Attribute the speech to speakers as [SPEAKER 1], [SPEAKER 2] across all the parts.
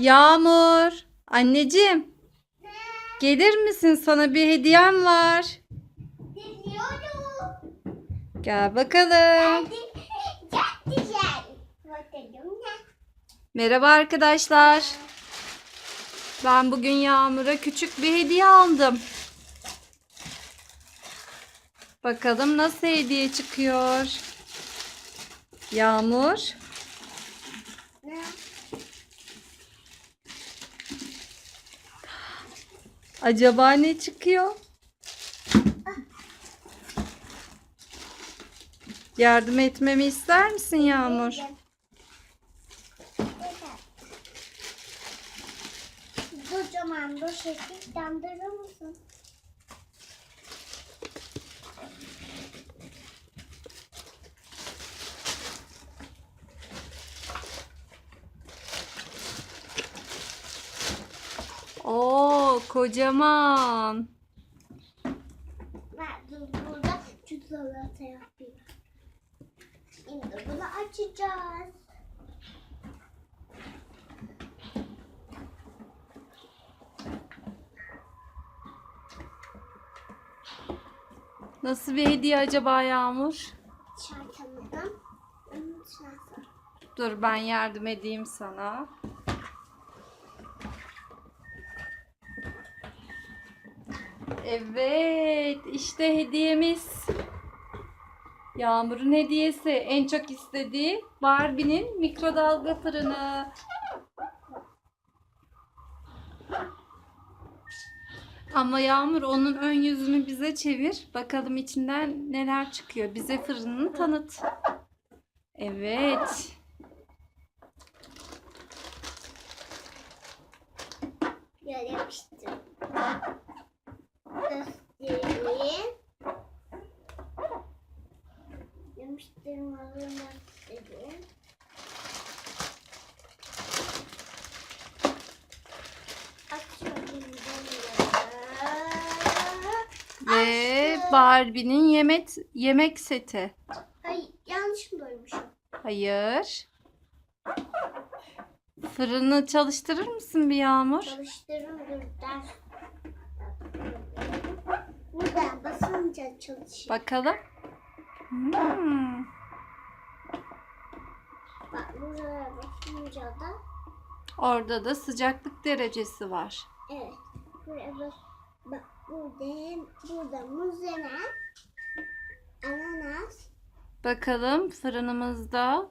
[SPEAKER 1] Yağmur, anneciğim. Gelir misin? Sana bir hediyem var. Gel bakalım. Merhaba arkadaşlar. Ben bugün Yağmur'a küçük bir hediye aldım. Bakalım nasıl hediye çıkıyor. Yağmur.
[SPEAKER 2] Ne?
[SPEAKER 1] Acaba ne çıkıyor? Yardım etmemi ister misin Yağmur?
[SPEAKER 2] Kocaman bu şekil dandırır mısın?
[SPEAKER 1] Oo, kocaman.
[SPEAKER 2] Ben burada çikolata yapayım. Şimdi bunu açacağız.
[SPEAKER 1] Nasıl bir hediye acaba Yağmur?
[SPEAKER 2] İçine
[SPEAKER 1] Dur ben yardım edeyim sana. Evet, işte hediyemiz. Yağmur'un hediyesi en çok istediği Barbie'nin mikrodalga fırını. Ama Yağmur onun ön yüzünü bize çevir. Bakalım içinden neler çıkıyor. Bize fırınını tanıt. Evet.
[SPEAKER 2] Göstereyim. Açıyorum bunu.
[SPEAKER 1] Ve. Barbie'nin yemek yemek seti.
[SPEAKER 2] Ay yanlış mı duymuşum?
[SPEAKER 1] Hayır. Fırını çalıştırır mısın bir Yağmur?
[SPEAKER 2] Çalıştırın dur ders. Buradan basınca çalışıyor.
[SPEAKER 1] Bakalım. Hmm.
[SPEAKER 2] Bak buraya basınca da
[SPEAKER 1] Orada da sıcaklık derecesi var.
[SPEAKER 2] evet. Buraya bas. Bak burada burada muz yenen ananas
[SPEAKER 1] Bakalım fırınımızda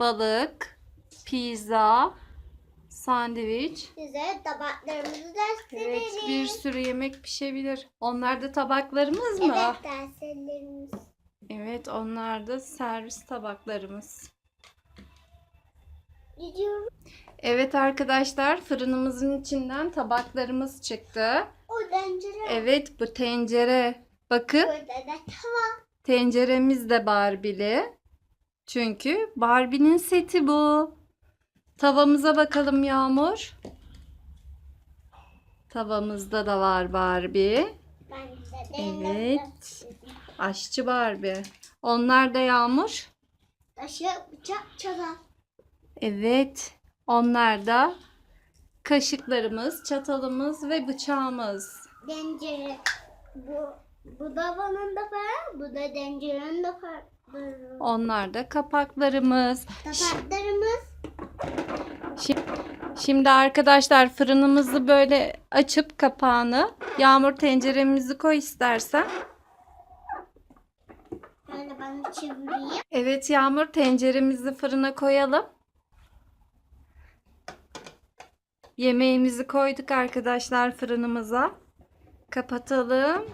[SPEAKER 1] balık, pizza, sandviç.
[SPEAKER 2] size tabaklarımızı
[SPEAKER 1] Evet,
[SPEAKER 2] gösterelim.
[SPEAKER 1] bir sürü yemek pişebilir. Onlar da tabaklarımız mı?
[SPEAKER 2] Evet derslerimiz.
[SPEAKER 1] Evet, onlar da servis tabaklarımız.
[SPEAKER 2] Gidiyorum.
[SPEAKER 1] Evet arkadaşlar, fırınımızın içinden tabaklarımız çıktı.
[SPEAKER 2] O tencere.
[SPEAKER 1] Evet, bu tencere. Bakın,
[SPEAKER 2] Burada da tava.
[SPEAKER 1] tenceremiz de Barbie'li. Çünkü Barbie'nin seti bu. Tavamıza bakalım Yağmur. Tavamızda da var Barbie.
[SPEAKER 2] Ben de
[SPEAKER 1] Evet. Aşçı Barbie. Onlar da Yağmur.
[SPEAKER 2] Taşı bıçak çatal.
[SPEAKER 1] Evet. Onlar da kaşıklarımız, çatalımız ve bıçağımız.
[SPEAKER 2] Tencere. Bu bu da bunun da var. Bu da tencerenin de var.
[SPEAKER 1] Onlar da kapaklarımız.
[SPEAKER 2] Tabaklarımız.
[SPEAKER 1] Şimdi arkadaşlar fırınımızı böyle açıp kapağını yağmur tenceremizi koy istersen.
[SPEAKER 2] Böyle ben çevireyim.
[SPEAKER 1] Evet yağmur tenceremizi fırına koyalım. Yemeğimizi koyduk arkadaşlar fırınımıza. Kapatalım.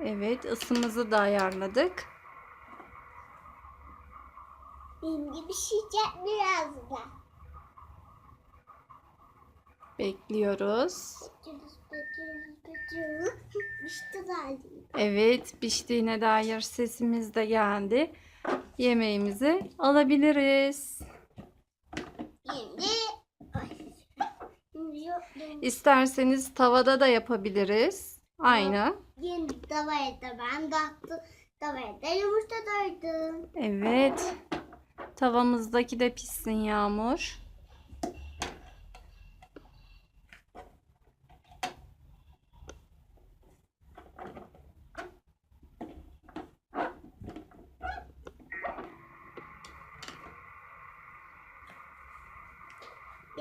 [SPEAKER 1] Evet ısımızı da ayarladık.
[SPEAKER 2] Benim gibi şişecek biraz da.
[SPEAKER 1] Bekliyoruz.
[SPEAKER 2] Bekliyoruz, bekliyoruz, bekliyoruz. İşte geldi.
[SPEAKER 1] Evet piştiğine dair sesimiz de geldi. Yemeğimizi alabiliriz.
[SPEAKER 2] Şimdi.
[SPEAKER 1] İsterseniz tavada da yapabiliriz. Aynı.
[SPEAKER 2] Şimdi tavaya da ben de attım. Tavaya da yumurta koydum.
[SPEAKER 1] Evet. Tavamızdaki de pişsin Yağmur.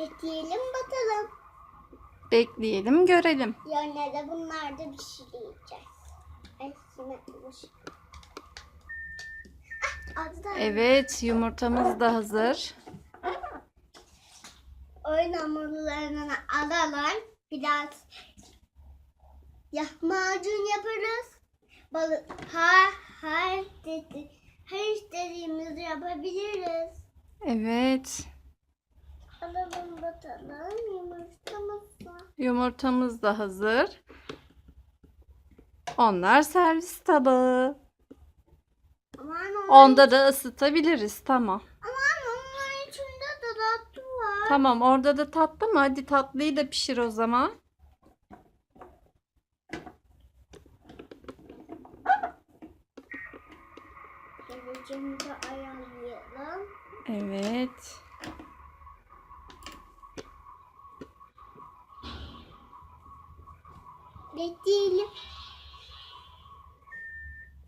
[SPEAKER 2] Bekleyelim bakalım.
[SPEAKER 1] Bekleyelim görelim.
[SPEAKER 2] Yarın da bunlarda bir şey yiyeceğiz. Ay. Ah, da
[SPEAKER 1] Evet yumurtamız da hazır.
[SPEAKER 2] oyun hamurlarını alalım. Biraz lahmacun yaparız. Balık her her dedi her istediğimizi yapabiliriz.
[SPEAKER 1] Evet
[SPEAKER 2] Alalım bakalım yumurtamızla.
[SPEAKER 1] yumurtamız da hazır. Onlar servis tabağı.
[SPEAKER 2] Aman onun,
[SPEAKER 1] Onda da ısıtabiliriz tamam.
[SPEAKER 2] aman onun içinde de tatlı var.
[SPEAKER 1] Tamam orada da tatlı mı? Hadi tatlıyı da pişir o zaman.
[SPEAKER 2] Ayarlayalım.
[SPEAKER 1] Evet.
[SPEAKER 2] Bekleyelim.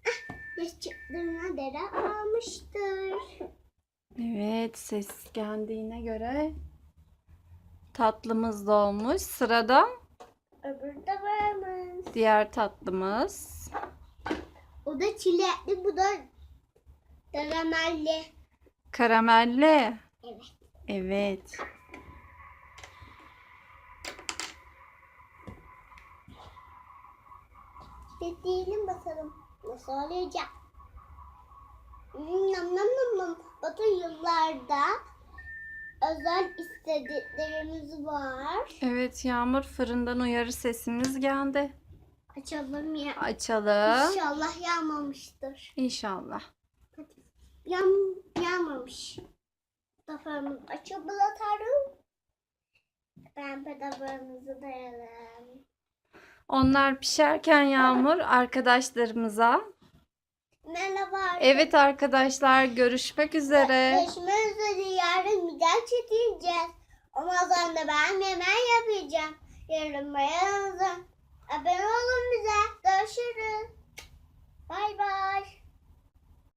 [SPEAKER 2] Ah, Yaşıklarına dere almıştır.
[SPEAKER 1] Evet ses geldiğine göre tatlımız da olmuş. Sırada
[SPEAKER 2] Öbürü de varmış.
[SPEAKER 1] diğer tatlımız.
[SPEAKER 2] O da çilekli, bu da karamelli.
[SPEAKER 1] Karamelli.
[SPEAKER 2] Evet.
[SPEAKER 1] Evet.
[SPEAKER 2] Bekleyelim bakalım. Nasıl olacak? Hmm, Nam nam nam nam. Bakın yıllarda özel istediklerimiz var.
[SPEAKER 1] Evet Yağmur fırından uyarı sesimiz geldi.
[SPEAKER 2] Açalım ya.
[SPEAKER 1] Açalım.
[SPEAKER 2] İnşallah yağmamıştır.
[SPEAKER 1] İnşallah.
[SPEAKER 2] Yağm yağmamış. Tafarımızı açıp atarım. Ben pedagogumuzu dayalım.
[SPEAKER 1] Onlar pişerken Yağmur arkadaşlarımıza.
[SPEAKER 2] Merhaba.
[SPEAKER 1] Evet arkadaşlar görüşmek üzere.
[SPEAKER 2] Görüşmek üzere. Yarın güzel çekeceğiz. Ama sonra ben yemek yapacağım. Yarın bayanınıza. Abone olun bize. Görüşürüz. Bay bay.